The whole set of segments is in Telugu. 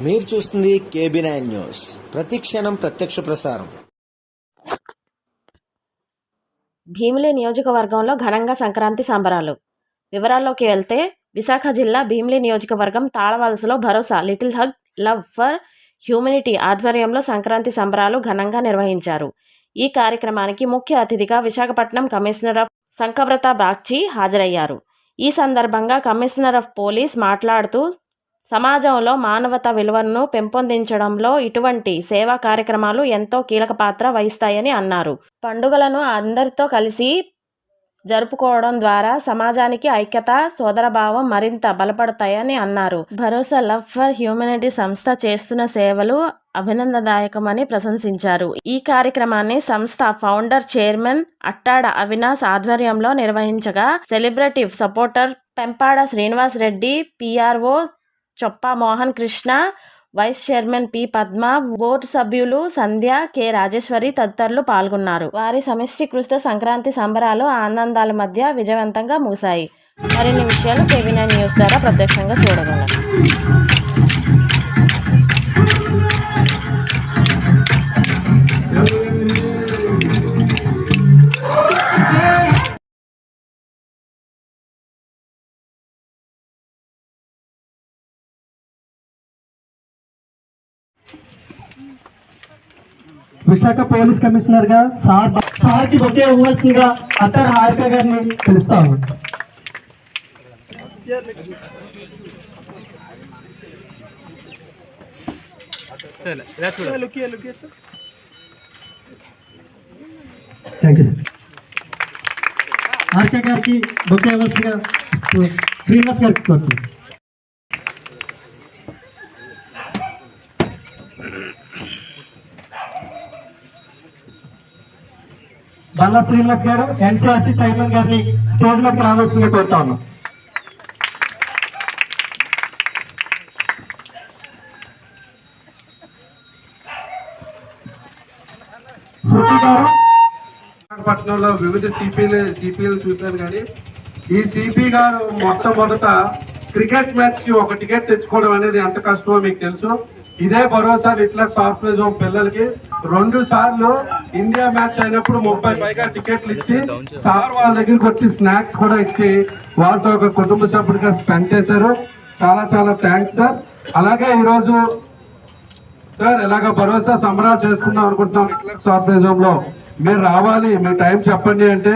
మీరు చూస్తుంది కేబీ నైన్ న్యూస్ ప్రతి క్షణం ప్రత్యక్ష ప్రసారం. భీమిలి నియోజకవర్గంలో ఘనంగా సంక్రాంతి సంబరాలు. వివరాల్లోకి వెళ్తే విశాఖ జిల్లా భీమిలి నియోజకవర్గం తాళవలసలో భరోసా little hug love for humanity ఆధ్వర్యంలో సంక్రాంతి సంబరాలు ఘనంగా నిర్వహించారు. ఈ కార్యక్రమానికి ముఖ్య అతిథిగా విశాఖపట్నం కమిషనర్ ఆఫ్ సంకవ్రత బాగ్చి హాజరయ్యారు. ఈ సందర్భంగా కమిషనర్ ఆఫ్ పోలీస్ మాట్లాడుతూ సమాజంలో మానవత విలువలను పెంపొందించడంలో ఇటువంటి సేవా కార్యక్రమాలు ఎంతో కీలక పాత్ర వహిస్తాయని అన్నారు. పండుగలను అందరితో కలిసి జరుపుకోవడం ద్వారా సమాజానికి ఐక్యత సోదరభావం మరింత బలపడతాయని అన్నారు. భరోసా లవ్ ఫర్ హ్యూమనిటీ సంస్థ చేస్తున్న సేవలు అభినందదాయకమని ప్రశంసించారు. ఈ కార్యక్రమాన్ని సంస్థ ఫౌండర్ చైర్మన్ అట్టాడ అవినాష్ ఆధ్వర్యంలో నిర్వహించగా celebrity supporter Pempada Srinivas Reddy PRO Choppa Mohan Krishna vice chairman P Padma board సభ్యులు సంధ్య కె రాజేశ్వరి తదితరులు పాల్గొన్నారు. వారి సమిష్టి కృషితో సంక్రాంతి సంబరాలు ఆనందాల మధ్య విజయవంతంగా ముగిశాయి. మరిన్ని విషయాలు కేవీ న్యూస్ ద్వారా ప్రత్యక్షంగా చూడగలరు. విశాఖ పోలీస్ కమిషనర్గా సార్ సార్కి బొకే ఇవ్వాల్సిందిగా అక్కడ హారిక గారిని పిలుస్తాము థ్యాంక్ యూ సార్. హారిక గారికి బొకే ఇవ్వాల్సిందిగా శ్రీనివాస్ గారికి కోరుతున్నాను బల్ల శ్రీనివాస్ గారు ఎన్సీఆర్సీ చైర్మన్ గారిని స్టేజ్ మీదకి రావాల్సిందిగా కోరుతా ఉన్నాం శృతి గారు. విశాఖపట్నంలో వివిధ సిపిలు సిపిలు చూశాను కానీ ఈ సిపి గారు మొట్టమొదట క్రికెట్ మ్యాచ్కి ఒక టికెట్ తెచ్చుకోవడం అనేది ఎంత కష్టమో మీకు తెలుసు. ఇదే భరోసా ఇట్లా సాఫ్ట్వేర్ పిల్లలకి. రెండు సార్లు ఇండియా మ్యాచ్ అయినప్పుడు ముప్పై పైగా టికెట్లు ఇచ్చి సార్ వాళ్ళ దగ్గరికి వచ్చి స్నాక్స్ కూడా ఇచ్చి వాళ్ళతో ఒక కుటుంబ సభ్యుడిగా స్పెండ్ చేశారు. చాలా చాలా థ్యాంక్స్ సార్. అలాగే ఈరోజు సార్ ఇలాగ భరోసా సంబరాలు చేసుకుందాం అనుకుంటున్నాం ఇట్లా సాఫ్ట్వేర్లో మీరు రావాలి మీ టైం చెప్పండి అంటే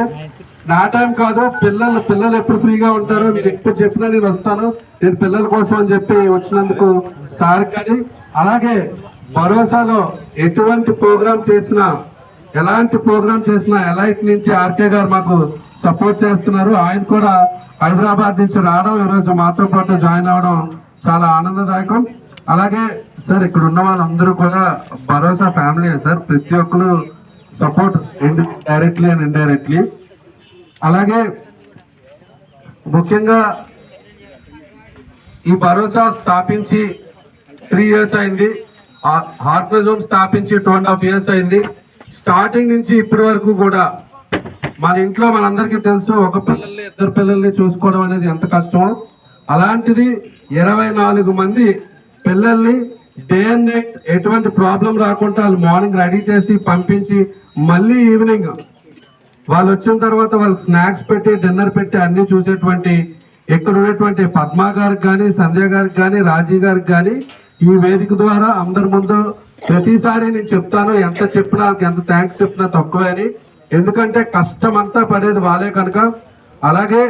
నా టైం కాదు పిల్లలు పిల్లలు ఎప్పుడు ఫ్రీగా ఉంటారో? మీరు ఎప్పుడు చెప్పినా నేను వస్తాను. నేను పిల్లల కోసం అని చెప్పి వచ్చినందుకు సార్ కానీ అలాగే భరోసాలో ఎటువంటి ప్రోగ్రామ్ చేసినా ఎలాంటి ప్రోగ్రామ్ చేసినా ఎలైట్ నుంచి ఆర్కే గారు మాకు సపోర్ట్ చేస్తున్నారు. ఆయన కూడా హైదరాబాద్ నుంచి రావడం ఈరోజు మాతో పాటు జాయిన్ అవడం చాలా ఆనందదాయకం. అలాగే సార్ ఇక్కడ ఉన్న వాళ్ళందరూ కూడా భరోసా ఫ్యామిలీ సార్ ప్రతి ఒక్కరు సపోర్ట్ డైరెక్ట్లీ అండ్ ఇండైరెక్ట్లీ అలాగే ముఖ్యంగా ఈ భరోసా స్థాపించి త్రీ ఇయర్స్ అయింది. హార్మోజోమ్ స్థాపించి టూ అండ్ హాఫ్ ఇయర్స్ అయింది. స్టార్టింగ్ నుంచి ఇప్పటి వరకు కూడా మన ఇంట్లో మనందరికీ తెలుసు ఒక పిల్లల్ని ఇద్దరు పిల్లల్ని చూసుకోవడం అనేది ఎంత కష్టమో అలాంటిది ఇరవై నాలుగు మంది పిల్లల్ని డే అండ్ నైట్ ఎటువంటి ప్రాబ్లం రాకుండా వాళ్ళు మార్నింగ్ రెడీ చేసి పంపించి మళ్ళీ ఈవినింగ్ వాళ్ళు వచ్చిన తర్వాత వాళ్ళు స్నాక్స్ పెట్టి డిన్నర్ పెట్టి అన్ని చూసేటువంటి ఇక్కడ ఉన్నటువంటి పద్మా గారికి కానీ సంధ్య గారికి కానీ రాజీ గారికి కానీ ఈ వేదిక ద్వారా అందరి ముందు ప్రతిసారి నేను చెప్తాను ఎంత చెప్పినా ఎంత థ్యాంక్స్ చెప్పినా తక్కువే అని. ఎందుకంటే కష్టం అంతా పడేది వాళ్ళే కనుక. అలాగే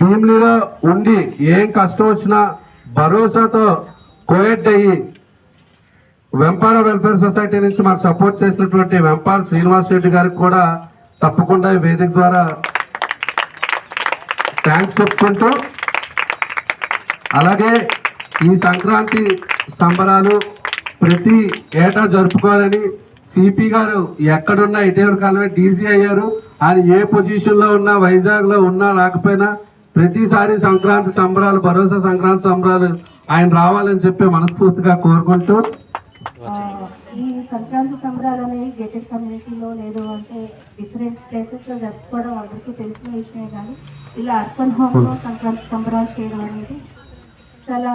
భీమిలిలో ఉండి ఏం కష్టం వచ్చినా భరోసాతో కోయడ్ అయ్యి వెంపాడ వెల్ఫేర్ సొసైటీ నుంచి మాకు సపోర్ట్ చేసినటువంటి వెంపాడ శ్రీనివాస్ రెడ్డి గారికి కూడా తప్పకుండా ఈ వేదిక ద్వారా థ్యాంక్స్ చెప్పుకుంటూ అలాగే ఈ సంక్రాంతి సంబరాలు ప్రతి ఏటా జరుపుకోవాలని సిపి గారు ఎక్కడున్నా ఇటీవల కాలమే డీసీ అయ్యారు. ఆయన ఏ పొజిషన్లో ఉన్నా వైజాగ్లో ఉన్నా రాకపోయినా ప్రతిసారి సంక్రాంతి సంబరాలు భరోసా సంక్రాంతి సంబరాలు ఆయన రావాలని చెప్పి మనస్ఫూర్తిగా కోరుకుంటూ ఈ సంక్రాంతి సంబరాలు అనేవి గేటెడ్ కమ్యూనిటీలో లేదు అంటే డిఫరెంట్ ప్లేసెస్లో జరుపుకోవడం అందరికీ తెలిసిన విషయమే కానీ ఇలా అర్పణ హోమ్లో సంక్రాంతి సంబరాలు చేయడం అనేది చాలా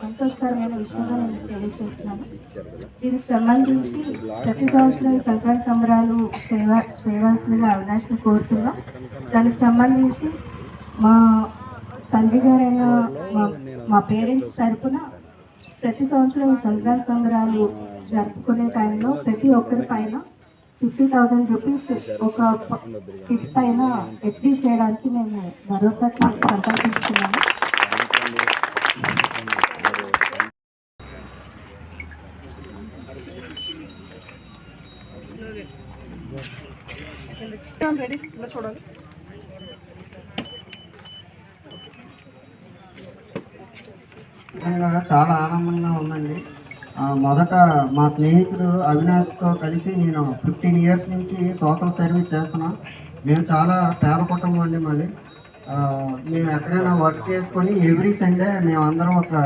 సంతోషకరమైన విషయంగా నేను తెలియజేస్తున్నాను. దీనికి సంబంధించి ప్రతి సంవత్సరం ఈ సంక్రాంతి సంబరాలు చేయ చేయవలసిందిగా అవినాష్ని కోరుతున్నాం. దానికి సంబంధించి మా తండ్రి గారైన మా మా పేరెంట్స్ తరపున ప్రతి సంవత్సరం ఈ సంక్రాంతి సంబరాలు జరుపుకునే టైంలో ప్రతి ఒక్కరి పైన ఫిఫ్టీ థౌసండ్ రూపీస్ ఒక కిట్ పైన ఎఫ్డీ చేయడానికి మేము భరోసాకి సంకల్పిస్తున్నాము నిజంగా చాలా ఆనందంగా ఉందండి. మొదట మా స్నేహితుడు అవినాష్తో కలిసి నేను ఫిఫ్టీన్ ఇయర్స్ నుంచి సోషల్ సర్వీస్ చేస్తున్నాను మేము చాలా పేద కుటుంబం అండి మాది. మేము ఎక్కడైనా వర్క్ చేసుకొని ఎవ్రీ సండే మేము అందరం ఒక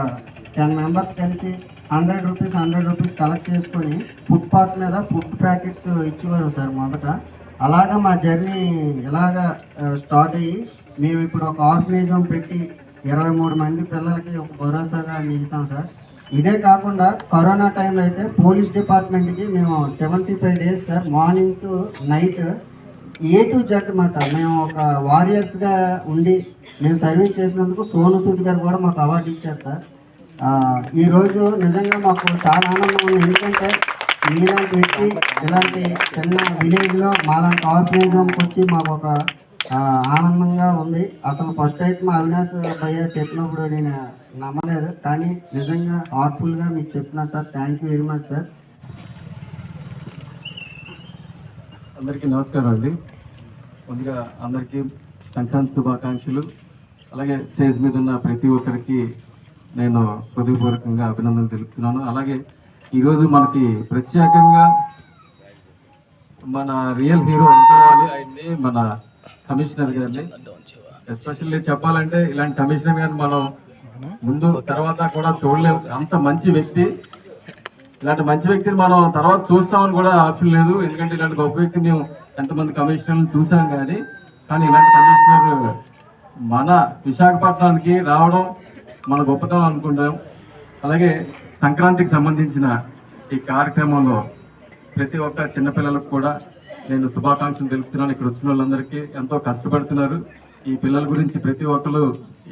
టెన్ మెంబర్స్ కలిసి hundred rupees hundred rupees collect చేసుకొని ఫుట్పాత్ మీద ఫుడ్ ప్యాకెట్స్ ఇచ్చేవారు సార్ మొదట. అలాగా మా జర్నీ ఇలాగా స్టార్ట్ అయ్యి మేము ఇప్పుడు ఒక ఆర్గనైజ్ హోమ్ పెట్టి ఇరవై మూడు మంది పిల్లలకి ఒక భరోసాగా నిలిచాం సార్. ఇదే కాకుండా కరోనా టైంలో అయితే పోలీస్ డిపార్ట్మెంట్కి మేము seventy five days sir morning to night A to Z మాట మేము ఒక వారియర్స్గా ఉండి మేము సర్వీస్ చేసినందుకు సోను సూద్ గారు కూడా మాకు అవార్డు ఇచ్చారు సార్. ఈరోజు నిజంగా మాకు చాలా ఆనందం ఉంది. ఎందుకంటే మీలాంటి వ్యక్తి ఇలాంటి చిన్న విలేజ్లో మాలాంటి ఆర్గనైజంకి వచ్చి మాకు ఒక ఆనందంగా ఉంది. అసలు ఫస్ట్ అయితే మా అవినాష్ భయ్య చెప్పినప్పుడు నేను నమ్మలేదు కానీ నిజంగా హార్ట్ఫుల్గా మీకు చెప్తున్నాను sir. Thank you very much sir అందరికీ నమస్కారం అండి. ముందుగా అందరికీ సంక్రాంతి శుభాకాంక్షలు. అలాగే స్టేజ్ మీద ఉన్న ప్రతి ఒక్కరికి నేను హృదయపూర్వకంగా అభినందనలు తెలుపుతున్నాను. అలాగే ఈరోజు మనకి ప్రత్యేకంగా మన రియల్ హీరో అనుకోవాలి ఆయన్ని మన కమిషనర్ గారిని. ఎస్పెషల్లీ చెప్పాలంటే ఇలాంటి కమిషనర్ గారిని మనం ముందు తర్వాత కూడా చూడలేము. అంత మంచి వ్యక్తి. ఇలాంటి మంచి వ్యక్తిని మనం తర్వాత చూస్తామని కూడా ఆప్షన్ లేదు. ఎందుకంటే ఇలాంటి గొప్ప వ్యక్తిని మేము ఎంతమంది కమిషనర్లు చూసాం కానీ కానీ ఇలాంటి కమిషనర్ మన విశాఖపట్నానికి రావడం మన గొప్పతనం అనుకుంటాం. అలాగే సంక్రాంతికి సంబంధించిన ఈ కార్యక్రమంలో ప్రతి ఒక్క చిన్నపిల్లలకు కూడా నేను శుభాకాంక్షలు తెలుపుతున్నాను. ఇక్కడ వచ్చిన వాళ్ళందరికీ ఎంతో కష్టపడుతున్నారు. ఈ పిల్లల గురించి ప్రతి ఒక్కరు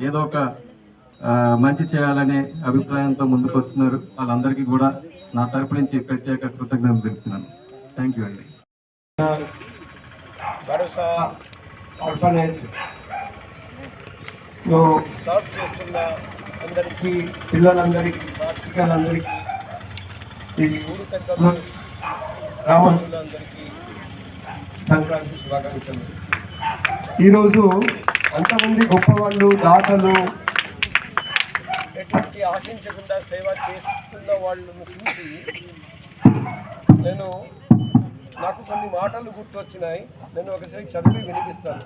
ఏదో ఒక మంచి చేయాలనే అభిప్రాయంతో ముందుకు వస్తున్నారు. వాళ్ళందరికీ కూడా నా తరపు నుంచి ప్రత్యేక కృతజ్ఞతలు తెలుపుతున్నాను. థ్యాంక్ యూ అండి. భరోసా ఆర్ఫనేజ్ సర్వ్ చేస్తున్న అందరికీ పిల్లలందరికీ పాఠశాలందరికీ ఈ ఊరు సంక్రాంతి శుభాకాంక్షలు. ఈరోజు అంతమంది గొప్పవాళ్ళు దాతలు ఎటువంటి ఆశించకుండా సేవ చేస్తున్న వాళ్ళను చూసి నేను నాకు కొన్ని మాటలు గుర్తొచ్చినాయి. నేను ఒకసారి చదివి వినిపిస్తాను.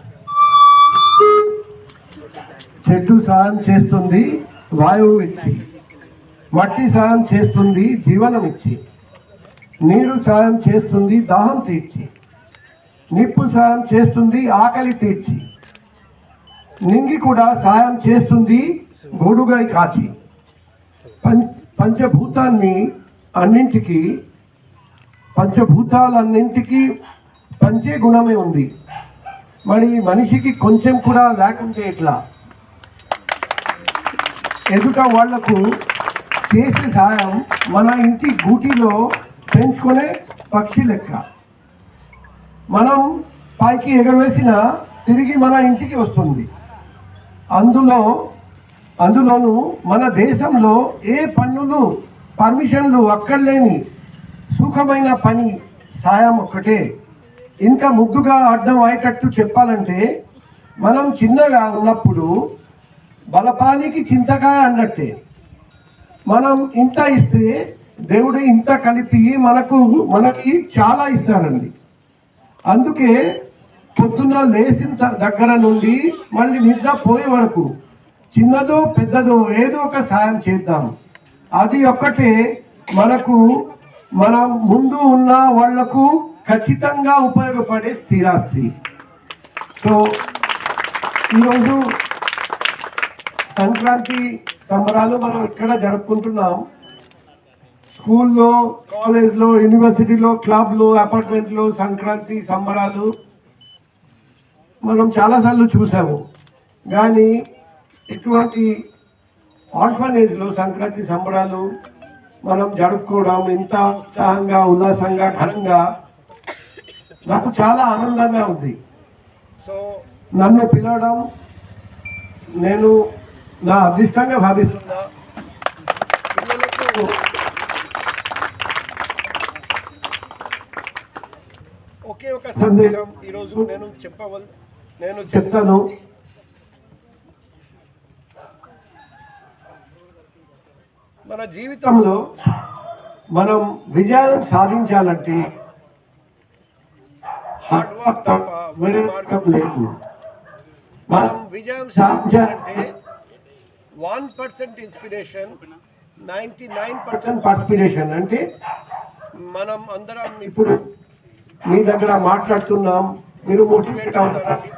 చెట్టు సాయం చేస్తుంది వాయువు ఇచ్చి మట్టి సాయం చేస్తుంది జీవనం ఇచ్చి నీరు సాయం చేస్తుంది దాహం తీర్చి నిప్పు సాయం చేస్తుంది ఆకలి తీర్చి నింగి కూడా సాయం చేస్తుంది గొడుగై కాచి. పం పంచభూతాన్ని అన్నింటికి పంచభూతాలన్నింటికి పంచే గుణమే ఉంది. మరి మనిషికి కొంచెం కూడా లేకుంటే ఎట్లా? ఎదుట వాళ్ళకు చేసే సాయం మన ఇంటి గూటిలో పెంచుకునే పక్షి లెక్క. మనం పైకి ఎగరవేసిన తిరిగి మన ఇంటికి వస్తుంది. అందులో అందులోనూ మన దేశంలో ఏ పన్నులు పర్మిషన్లు అక్కర్లేని సుఖమైన పని సాయం ఒక్కటే. ఇంకా ముద్దుగా అర్థం అయ్యేటట్టు చెప్పాలంటే మనం చిన్నగా ఉన్నప్పుడు బలపానికి చింతకాయ అన్నట్టే. మనం ఇంత ఇస్తే దేవుడు ఇంత కలిపి మనకు మనకి చాలా ఇస్తాడండి. అందుకే పొద్దున్న లేచిన దగ్గర నుండి మళ్ళీ నిద్ర పోయే వరకు చిన్నదో పెద్దదో ఏదో ఒక సాయం చేద్దాం. అది ఒక్కటే మనకు మన ముందు ఉన్న వాళ్ళకు ఖచ్చితంగా ఉపయోగపడే స్థిరాస్తి. సో ఈరోజు సంక్రాంతి సంబరాలు మనం ఇక్కడ జరుపుకుంటున్నాం. స్కూల్లో కాలేజ్లో యూనివర్సిటీలో క్లబ్లో అపార్ట్మెంట్లో సంక్రాంతి సంబరాలు మనం చాలాసార్లు చూసాము. కానీ ఇటువంటి ఆర్ఫనేజ్లో సంక్రాంతి సంబరాలు మనం జరుపుకోవడం ఇంత ఉత్సాహంగా ఉల్లాసంగా ఘనంగా నాకు చాలా ఆనందంగా ఉంది. సో నన్ను పిలవడం నేను నా అదృష్టంగా భావిస్తున్నా. పిల్లలకు ఒకే ఒక సందేశం ఈరోజు నేను చెప్పవల్ నేను చెప్తాను. మన జీవితంలో మనం విజయాలను సాధించాలంటే తప్ప వేరే మార్గం లేదు. మనం విజయం సాధించాలంటే one percent inspiration ninety nine percent participation అంటే మనం అందరం ఇప్పుడు మీ దగ్గర మాట్లాడుతున్నాం మీరు మోటివేట్ అవుతారని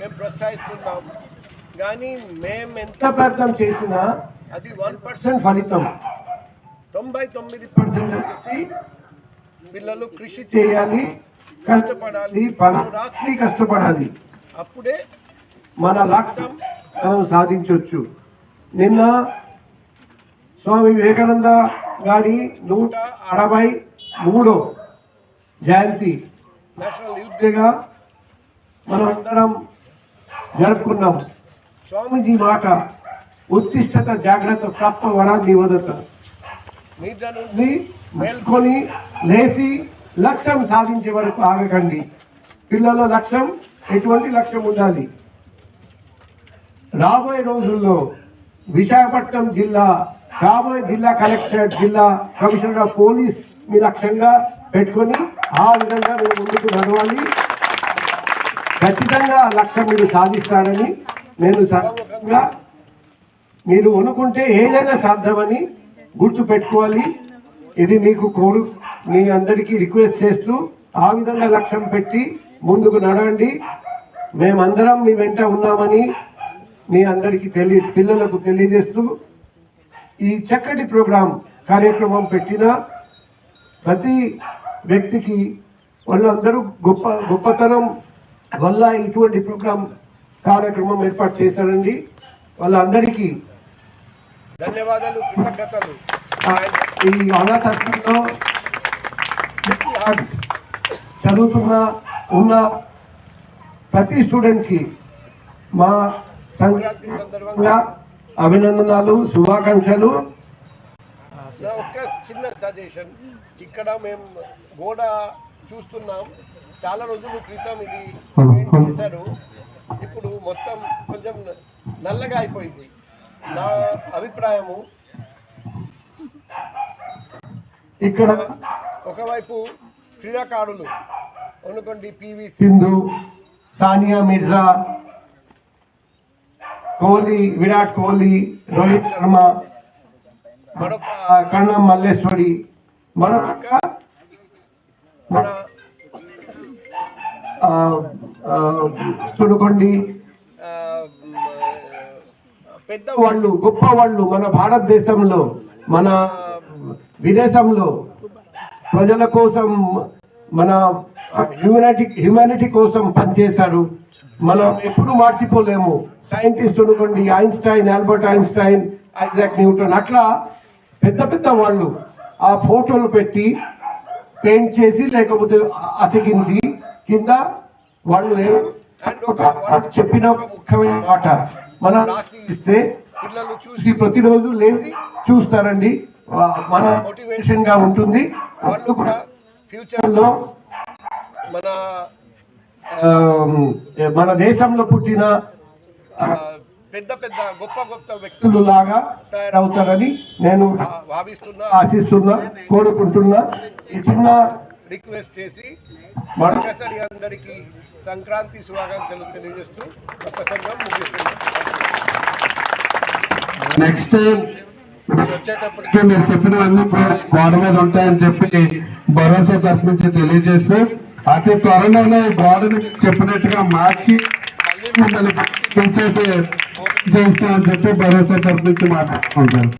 మేము ప్రోత్సహిస్తున్నాం. కానీ మేము ఎంత ప్రయత్నం చేసినా అది వన్ పర్సెంట్ ఫలితం. తొంభై తొమ్మిది పర్సెంట్ వచ్చేసి పిల్లలు కృషి చేయాలి. కష్టపడాలి. పలు రాత్రి కష్టపడాలి. అప్పుడే మన లక్ష్యం మనం సాధించవచ్చు నిన్న స్వామి వివేకానంద గారి నూట అరవై మూడో జయంతి నేషనల్ యూత్ డేగా మనం అందరం జరుపుకున్నాం. స్వామీజీ మాట ఉత్తిష్టత జాగ్రత్త తప్ప వరాన్ని వదత నిద్ర నుండి మేల్కొని లేచి లక్ష్యం సాధించే వరకు ఆగకండి. పిల్లల లక్ష్యం ఎటువంటి లక్ష్యం ఉండాలి? రాబోయే రోజుల్లో విశాఖపట్నం జిల్లా రాబోయే జిల్లా కలెక్టరేట్ జిల్లా కమిషనర్ ఆఫ్ పోలీస్ మీ లక్ష్యంగా పెట్టుకొని ఆ విధంగా మీరు ముందుకు నడవాలి. ఖచ్చితంగా ఆ లక్ష్యం మీరు సాధిస్తారని నేను సర్వంగా మీరు అనుకుంటే ఏదైనా సాధ్యమని గుర్తు పెట్టుకోవాలి ఇది మీకు కోరు మీ అందరికీ రిక్వెస్ట్ చేస్తూ ఆ విధంగా లక్ష్యం పెట్టి ముందుకు నడవండి. మేమందరం మీ వెంట ఉన్నామని మీ అందరికీ తెలియ పిల్లలకు తెలియజేస్తూ ఈ చక్కటి ప్రోగ్రాం కార్యక్రమం పెట్టిన ప్రతి వ్యక్తికి వాళ్ళందరూ గొప్ప గొప్పతనం వల్ల ఇటువంటి ప్రోగ్రాం కార్యక్రమం ఏర్పాటు చేశారండి. వాళ్ళందరికీ ధన్యవాదాలు కృతజ్ఞతలు. ఈ అనాథాశ్రమంలో చదువుతున్న ఉన్న ప్రతి స్టూడెంట్కి మా సంక్రాంతి సందర్భంగా అభినందనాలు శుభాకాంక్షలు. ఒక చిన్న సజెషన్. ఇక్కడ మేము గోడ చూస్తున్నాం. చాలా రోజుల క్రితం ఇది చేశారు. ఇప్పుడు మొత్తం కొంచెం నల్లగా అయిపోయింది. నా అభిప్రాయము. ఇక్కడ ఒకవైపు క్రీడాకారులు. అనుకోండి పివి సింధు సానియా మిర్జా కోహ్లీ విరాట్ కోహ్లీ రోహిత్ శర్మ మరొక కణం మల్లేశ్వరి మరొక మన చూడుకోండి పెద్దవాళ్ళు గొప్పవాళ్ళు మన భారతదేశంలో మన విదేశంలో ప్రజల కోసం మన హ్యూమానిటీ హ్యూమానిటీ కోసం పనిచేశాడు మనం ఎప్పుడు మర్చిపోలేము. సైంటిస్ట్ అనుకోండి Einstein Albert Einstein Isaac Newton అట్లా పెద్ద పెద్ద వాళ్ళు ఆ ఫోటోలు పెట్టి పెయింట్ చేసి లేకపోతే అతికించి కింద వాళ్ళు ఒక చెప్పిన ఒక ముఖ్యమైన మాట. మనం ఇస్తే పిల్లలు చూసి ప్రతిరోజు లేచి చూస్తారండి. మన మోటివేషన్గా ఉంటుంది. వాళ్ళు కూడా ఫ్యూచర్లో మన మన దేశంలో పుట్టిన పెద్ద పెద్ద గొప్ప గొప్ప వ్యక్తులు లాగా తయారవుతారని నేను భావిస్తున్నా. ఆశిస్తున్నా కోరుకుంటున్నా. ఈ చిన్న రిక్వెస్ట్ చేసి మరొకసారి అందరికీ సంక్రాంతి శుభాకాంక్షలు తెలియజేస్తూ ముగిస్తున్నాను. నెక్స్ట్ టైం వచ్చేటప్పటికి మీరు చెప్పినవన్నీ గోడ మీద ఉంటాయని చెప్పి భరోసా తరపు నుంచి తెలియజేస్తూ అతి త్వరలోనే గోడని చెప్పినట్టుగా మార్చి మిమ్మల్ని చేస్తామని చెప్పి భరోసా తరపు నుంచి మాట్లాడుకుంటారు